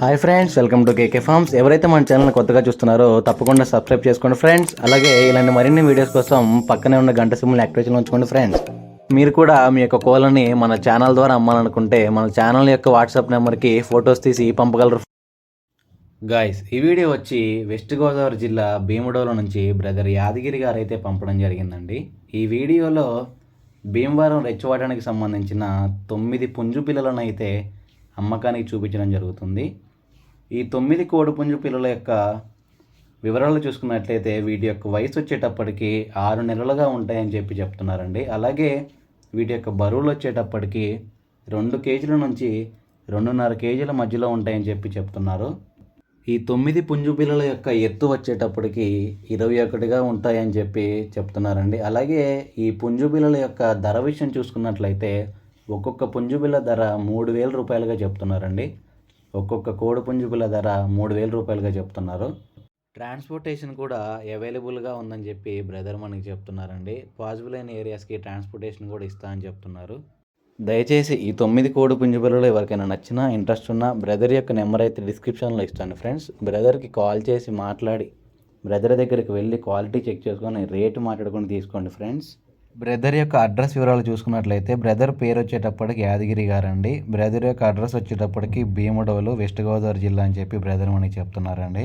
Hi friends welcome to KK farms ఎవరైతే మన channel కొత్తగా చూస్తున్నారో తప్పకుండా సబ్స్క్రైబ్ చేసుకోండి ఫ్రెండ్స్ అలాగే ఇలాంటి మరిన్ని వీడియోస్ కోసం పక్కనే ఉన్న గంట సిమ్ని యాక్టివేషన్ ఉంచుకోండి ఫ్రెండ్స్ మీరు కూడా మీ యొక్క కోళ్ళని మన ఛానల్ ద్వారా అమ్మాలనుకుంటే మన ఛానల్ యొక్క వాట్సాప్ నెంబర్కి ఫొటోస్ తీసి పంపగలరు. గాయస్ ఈ వీడియో వచ్చి వెస్ట్ గోదావరి జిల్లా భీముడోల నుంచి బ్రదర్ యాదగిరి గారు అయితే పంపడం జరిగిందండి. ఈ వీడియోలో భీమవరం రెచ్చవాడానికి సంబంధించిన తొమ్మిది పుంజు పిల్లలను అయితే అమ్మకానికి చూపించడం జరుగుతుంది. ఈ తొమ్మిది కోడిపుంజు పిల్లల యొక్క వివరాలు చూసుకున్నట్లయితే వీటి యొక్క వయసు వచ్చేటప్పటికి ఆరు నెలలుగా ఉంటాయని చెప్పి చెప్తున్నారండి. అలాగే వీటి యొక్క బరువులు వచ్చేటప్పటికి రెండు కేజీల నుంచి రెండున్నర కేజీల మధ్యలో ఉంటాయని చెప్పి చెప్తున్నారు. ఈ తొమ్మిది పుంజు పిల్లల యొక్క ఎత్తు వచ్చేటప్పటికి ఇరవై ఒకటిగా ఉంటాయని చెప్పి చెప్తున్నారండి. అలాగే ఈ పుంజు పిల్లల యొక్క ధర విషయం చూసుకున్నట్లయితే ఒక్కొక్క పుంజు పిల్ల ధర మూడు వేల రూపాయలుగా చెప్తున్నారండి. ఒక్కొక్క కోడి పుంజు ధర మూడు వేల రూపాయలుగా చెప్తున్నారు. ట్రాన్స్పోర్టేషన్ కూడా అవైలబుల్గా ఉందని చెప్పి బ్రదర్ మనకి చెప్తున్నారండి. పాసిబుల్ అయిన ఏరియాస్కి ట్రాన్స్పోర్టేషన్ కూడా ఇస్తా అని చెప్తున్నారు. దయచేసి ఈ తొమ్మిది కోడి పుంజుబలలో ఎవరికైనా నచ్చినా ఇంట్రెస్ట్ ఉన్నా బ్రదర్ యొక్క నెంబర్ అయితే డిస్క్రిప్షన్లో ఇస్తాను ఫ్రెండ్స్. బ్రదర్కి కాల్ చేసి మాట్లాడి బ్రదర్ దగ్గరికి వెళ్ళి క్వాలిటీ చెక్ చేసుకొని రేటు మాట్లాడుకొని తీసుకోండి ఫ్రెండ్స్. బ్రదర్ యొక్క అడ్రస్ వివరాలు చూసుకున్నట్లయితే బ్రదర్ పేరు వచ్చేటప్పటికి యాదగిరి గారండి. బ్రదర్ యొక్క అడ్రస్ వచ్చేటప్పటికి భీమడోలు వెస్ట్ గోదావరి జిల్లా అని చెప్పి బ్రదర్ మనకి చెప్తున్నారండి.